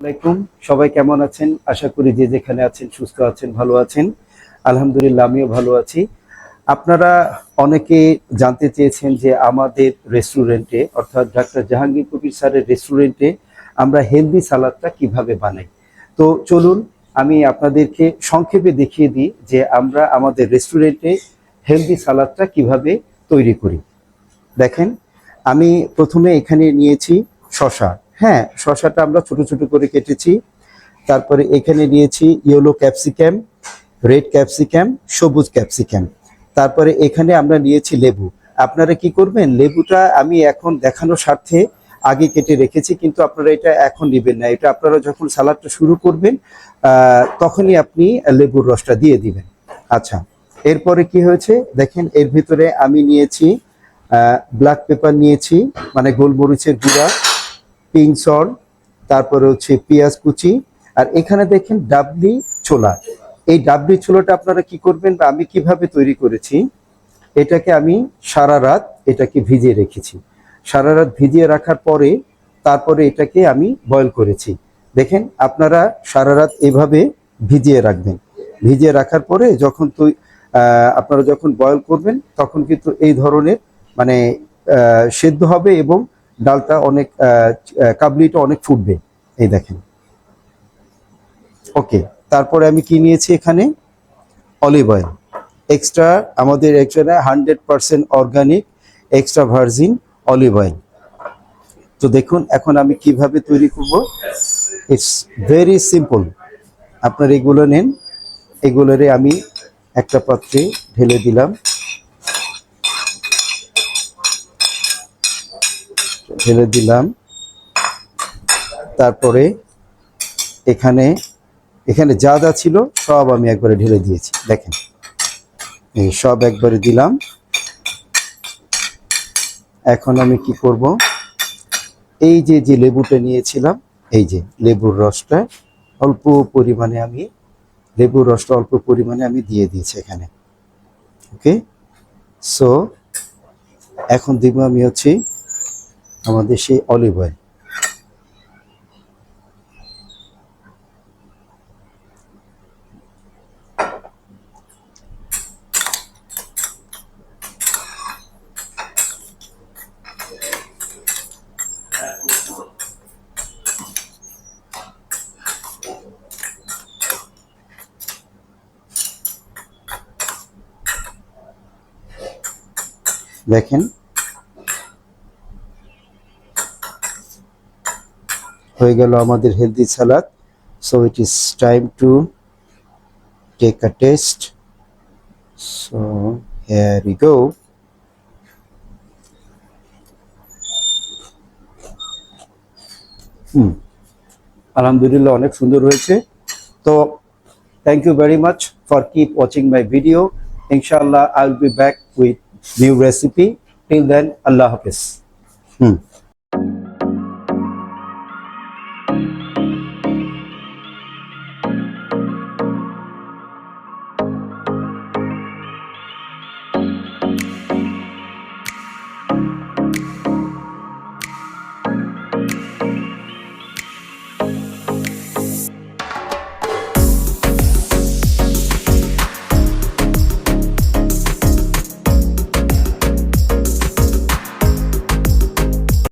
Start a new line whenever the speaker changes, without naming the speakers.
আলাইকুম। সবাই কেমন আছেন? আশা করি যে যেখানে আছেন সুস্থ আছেন, ভালো আছেন। আলহামদুলিল্লাহ, আমিও ভালো আছি। আপনারা অনেকে জানতে চেয়েছেন যে আমাদের রেস্টুরেন্টে, অর্থাৎ ডাক্তার জাহাঙ্গীর কবির স্যারের রেস্টুরেন্টে আমরা হেলদি সালাদটা কীভাবে বানাই? তো চলুন, আমি আপনাদেরকে সংক্ষেপে দেখিয়ে দিই যে আমরা আমাদের রেস্টুরেন্টে হেলদি সালাদটা কীভাবে তৈরি করি। দেখেন, আমি প্রথমে এখানে নিয়েছি শশা হ্যাঁ শশাটা আমরা ছোট ছোট করে কেটেছি। তারপরে এখানে নিয়েছি ইয়েলো ক্যাপসিক্যাম রেড ক্যাপসিক্যাম সবুজ ক্যাপসিক্যাম তারপরে এখানে আমরা নিয়েছি লেবু। আপনারা কি করবেন? লেবুটা আমি এখন দেখানোর স্বার্থে আগে কেটে রেখেছি, কিন্তু আপনারা এটা এখন নেবেন না। এটা আপনারা যখন সালাদটা শুরু করবেন তখনই আপনি লেবুর রসটা দিয়ে দিবেন। আচ্ছা এরপরে কি হয়েছে? দেখেন, এর ভিতরে আমি নিয়েছি ব্ল্যাক পেপার নিয়েছি মানে গোলমরিচের গুঁড়া। পিঙ্ক সল্ট তারপরে হচ্ছে পেঁয়াজ কুচি, আর এখানে দেখেন ডাবলি ছোলা। এই ডাবলি ছোলাটা আপনারা কি করবেন বা আমি কীভাবে তৈরি করেছি? এটাকে আমি সারা রাত এটাকে ভিজিয়ে রেখেছি। সারা রাত ভিজিয়ে রাখার পরে তারপরে এটাকে আমি বয়ল করেছি। দেখেন আপনারা সারা রাত এভাবে ভিজিয়ে রাখবেন। ভিজিয়ে রাখার পরে যখন তুই আপনারা যখন বয়ল করবেন তখন কিন্তু এই ধরনের মানে সেদ্ধ হবে এবং ডালটা অনেক কাবলিটা অনেক ফুটবে। এই দেখেন। ওকে, তারপরে আমি কি নিয়েছি এখানে? Olive oil. এক্সট্রা আমাদের এখানে hundred percent organic, extra virgin olive oil. তো দেখুন, এখন আমি কীভাবে তৈরি করব। ইটস ভেরি সিম্পল আপনার এগুলো নেন। এগুলোরে আমি একটা পাত্রে ঢেলে দিলাম। ঢেলে দিলাম। তারপরে এখানে এখানে যা যা ছিল সব আমি একবারে ঢেলে দিয়েছি। দেখেন সব একবারে দিলাম। এখন আমি কি করব? এই যে যে লেবুটা নিয়েছিলাম, এই যে লেবুর রসটা অল্প পরিমাণে আমি, লেবুর রসটা অল্প পরিমাণে আমি দিয়ে দিয়েছি এখানে। ওকে? সো এখন দিব আমি হচ্ছে আমাদের সেই অলিভ অয়েল দেখেন হয়ে গেল আমাদের healthy salad so it is time to take a taste so here I go hmm আলহামদুলিল্লাহ অনেক সুন্দর হয়েছে। তো thank you very much for keep watching my video ইনশাআল্লাহ I will be back with new recipe till then আল্লাহ হাফিজ হুম